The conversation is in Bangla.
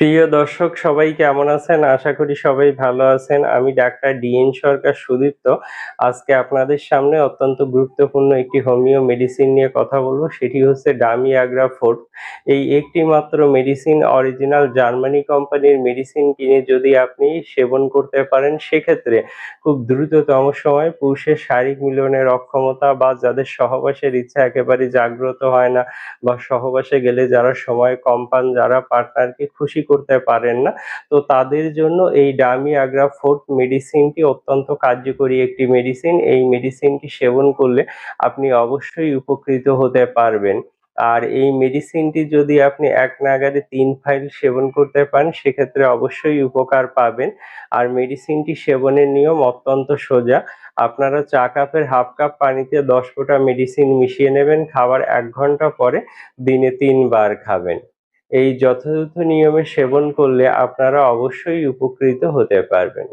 প্রিয় দর্শক সবাই কেমন আছেন? আশা করি সবাই ভালো আছেন। আমি ডাক্তার ডিএন সরকার সুদীপ্ত। আজকে আপনাদের সামনে অত্যন্ত গুরুত্বপূর্ণ একটি হোমিও মেডিসিন নিয়ে কথা বলব। সেটি হচ্ছে ডামিআগ্রা ফোর্ট। এই একটি মাত্র মেডিসিন অরিজিনাল জার্মানি কোম্পানির মেডিসিন কিনে যদি আপনি সেবন করতে পারেন সেক্ষেত্রে খুব দ্রুততম সময় পুরুষের শারীরিক মিলনের অক্ষমতা বা যাদের সহবাসের ইচ্ছা একেবারে জাগ্রত হয় না বা সহবাসে গেলে যারা সময় কম পান, যারা পার্টনারকে খুশি করতে পারেন না, তো তাদের জন্য এই ডামি আগ্রা ফোর্ট মেডিসিনটি অত্যন্ত কার্যকরী একটি মেডিসিন। এই মেডিসিনটি সেবন করলে আপনি অবশ্যই উপকৃত হতে পারবেন। আর এই মেডিসিনটি যদি আপনি এক নাগাড়ে তিন ফাইল সেবন করতে পারেন সেক্ষেত্রে অবশ্যই উপকার পাবেন। আর মেডিসিনটি সেবনের নিয়ম অত্যন্ত সোজা। আপনারা চা কাপের ১/২ কাপ পানিতে ১০ ফোঁটা মেডিসিন মিশিয়ে নেবেন। খাবার এক ঘণ্টা পরে দিনে তিনবার খাবেন। এই যথাযথ নিয়মে সেবন করলে আপনারা অবশ্যই উপকৃত হতে পারবেন।